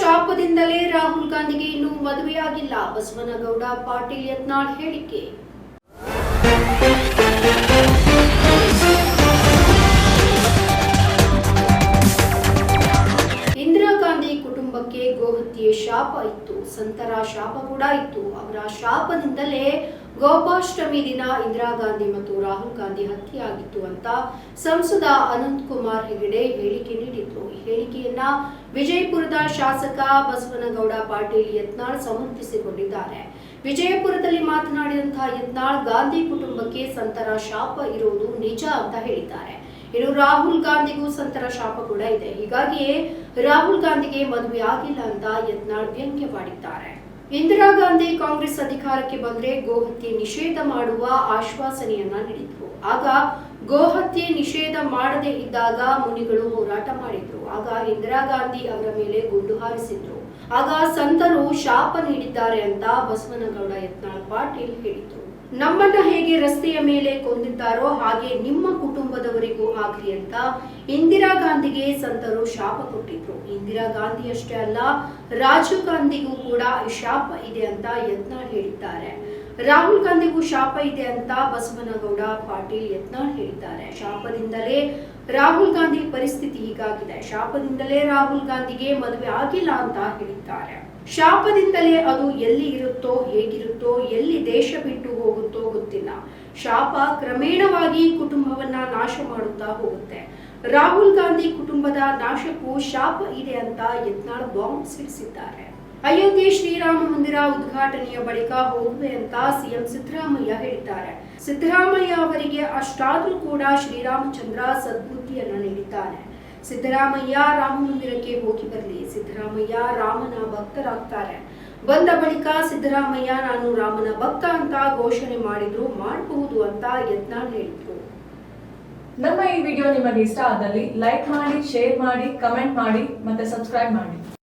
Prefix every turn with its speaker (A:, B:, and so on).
A: ಶಾಪದಿಂದಲೇ ರಾಹುಲ್ ಗಾಂಧಿಗೆ ಇನ್ನೂ ಮದುವೆಯಾಗಿಲ್ಲ. ಬಸವನಗೌಡ, ಪಾಟೀಲ್ ಯತ್ನಾಳ್ ಹೇಳಿಕೆ. ಇಂದಿರಾ ಗಾಂಧಿ ಕುಟುಂಬಕ್ಕೆ ಗೋಹತ್ಯೆ ಶಾಪ ಇತ್ತು. ಸಂತರ ಶಾಪ ಕೂಡ ಇತ್ತು. ಅವರ ಶಾಪದಿಂದಲೇ ಗೋಪಾಷ್ಟಮಿ ದಿನ ಇಂದಿರಾ ಗಾಂಧಿ ಮತ್ತು ರಾಹುಲ್ ಗಾಂಧಿ ಹತ್ಯೆಯಾಗಿತ್ತು ಅಂತ ಸಂಸದ ಅನಂತ್ ಕುಮಾರ್ ಹೆಗಡೆ ಹೇಳಿಕೆ ನೀಡಿದ್ರು. ಈ ಹೇಳಿಕೆಯನ್ನ ವಿಜಯಪುರದ ಶಾಸಕ ಬಸವನಗೌಡ ಪಾಟೀಲ್ ಯತ್ನಾಳ್ ಸಮರ್ಥಿಸಿಕೊಂಡಿದ್ದಾರೆ ವಿಜಯಪುರದಲ್ಲಿ ಮಾತನಾಡಿದಂತಹ ಯತ್ನಾಳ್ ಗಾಂಧಿ ಕುಟುಂಬಕ್ಕೆ ಸಂತರ ಶಾಪ ಇರುವುದು ನಿಜ ಅಂತ ಹೇಳಿದ್ದಾರೆ. ಇನ್ನು ರಾಹುಲ್ ಗಾಂಧಿಗೂ ಸಂತರ ಶಾಪ ಕೂಡ ಇದೆ. ಹೀಗಾಗಿಯೇ ರಾಹುಲ್ ಗಾಂಧಿಗೆ ಮದುವೆ ಆಗಿಲ್ಲ ಅಂತ ಯತ್ನಾಳ್ ವ್ಯಂಗ್ಯವಾಡಿದ್ದಾರೆ. ಇಂದಿರಾ ಗಾಂಧಿ ಕಾಂಗ್ರೆಸ್ ಅಧಿಕಾರಕ್ಕೆ ಬಂದ್ರೆ ಗೋಹತ್ಯೆ ನಿಷೇಧ ಮಾಡುವ ಆಶ್ವಾಸನೆಯನ್ನ ನೀಡಿದ್ರು. ಆಗ ಗೋಹತ್ಯೆ ನಿಷೇಧ ಮಾಡದೇ ಇದ್ದಾಗ ಮುನಿಗಳು ಹೋರಾಟ ಮಾಡಿದ್ರು. ಆಗ ಇಂದಿರಾ ಗಾಂಧಿ ಅವರ ಮೇಲೆ ಗುಂಡು ಹಾರಿಸಿದ್ರು. ಆಗ ಸಂತರು ಶಾಪ ನೀಡಿದ್ದಾರೆ ಅಂತ ಬಸವನಗೌಡ ಯತ್ನಾಳ್ ಪಾಟೀಲ್ ಹೇಳಿದ್ರು. ನಮ್ಮನ್ನ ಹೇಗೆ ರಸ್ತೆಯ ಮೇಲೆ ಕೊಂದಿದ್ದಾರೋ ಹಾಗೆ ನಿಮ್ಮ ಕುಟುಂಬದವರಿಗೂ ಆಗ್ಲಿ ಅಂತ ಇಂದಿರಾ ಗಾಂಧಿಗೆ ಸಂತರು ಶಾಪ ಕೊಟ್ಟಿದ್ರು. ಇಂದಿರಾ ಗಾಂಧಿ ಅಷ್ಟೇ ಅಲ್ಲ, ರಾಜೀವ್ ಗಾಂಧಿಗೂ ಕೂಡ ಶಾಪ ಇದೆ ಅಂತ ಯತ್ನಾಳ್ ಹೇಳಿದ್ದಾರೆ. ರಾಹುಲ್ ಗಾಂಧಿಗೂ ಶಾಪ ಇದೆ ಅಂತ ಬಸವನಗೌಡ ಪಾಟೀಲ್ ಯತ್ನಾಳ್ ಹೇಳಿದ್ದಾರೆ. ಶಾಪದಿಂದಲೇ ರಾಹುಲ್ ಗಾಂಧಿ ಪರಿಸ್ಥಿತಿ ಹೀಗಾಗಿದೆ. ಶಾಪದಿಂದಲೇ ರಾಹುಲ್ ಗಾಂಧಿಗೆ ಮದುವೆ ಆಗಿಲ್ಲ ಅಂತ ಹೇಳಿದ್ದಾರೆ. ಶಾಪದಿಂದಲೇ ಅದು ಎಲ್ಲಿ ಇರುತ್ತೋ, ಹೇಗಿರುತ್ತೋ, ಎಲ್ಲಿ ದೇಶ ಬಿಟ್ಟು ಹೋಗುತ್ತೋ ಗೊತ್ತಿಲ್ಲ. ಶಾಪ ಕ್ರಮೇಣವಾಗಿ ಕುಟುಂಬವನ್ನ ನಾಶ ಮಾಡುತ್ತಾ ಹೋಗುತ್ತೆ. ರಾಹುಲ್ ಗಾಂಧಿ ಕುಟುಂಬದ ನಾಶಕ್ಕೂ ಶಾಪ ಇದೆ ಅಂತ ಯತ್ನಾಳ್ ಬಾಂಬ್ ಸಿಡಿಸಿದ್ದಾರೆ. ಅಯೋಧ್ಯೆ ಶ್ರೀರಾಮ ಮಂದಿರ ಉದ್ಘಾಟನೆಯ ಬಳಿಕ ಹೋಗುವೆ ಅಂತ ಸಿಎಂ ಸಿದ್ದರಾಮಯ್ಯ ಹೇಳಿದ್ದಾರೆ. ಸಿದ್ದರಾಮಯ್ಯ ಅವರಿಗೆ ಅಷ್ಟಾದ್ರೂ ಕೂಡ ಶ್ರೀರಾಮಚಂದ್ರ ಸದ್ಬುದ್ಧಿಯನ್ನ ನೀಡಿದ್ದಾನೆ. ಸಿದ್ದರಾಮಯ್ಯ ರಾಮ ಮಂದಿರಕ್ಕೆ ಹೋಗಿ ಬರಲಿ. ಸಿದ್ದರಾಮಯ್ಯ ರಾಮನ ಭಕ್ತರಾಗ್ತಾರೆ. ಬಂದ ಬಳಿಕ ಸಿದ್ದರಾಮಯ್ಯ, ನಾನು ರಾಮನ ಭಕ್ತ ಅಂತ ಘೋಷಣೆ ಮಾಡಿದ್ರು ಮಾಡಬಹುದು ಅಂತ ಯತ್ನ ಹೇಳಿದ್ರು.
B: ನಮ್ಮ ಈ ವಿಡಿಯೋ ನಿಮಗೆ ಇಷ್ಟ ಆದಲ್ಲಿ ಲೈಕ್ ಮಾಡಿ, ಶೇರ್ ಮಾಡಿ, ಕಮೆಂಟ್ ಮಾಡಿ ಮತ್ತೆ ಸಬ್ಸ್ಕ್ರೈಬ್ ಮಾಡಿ.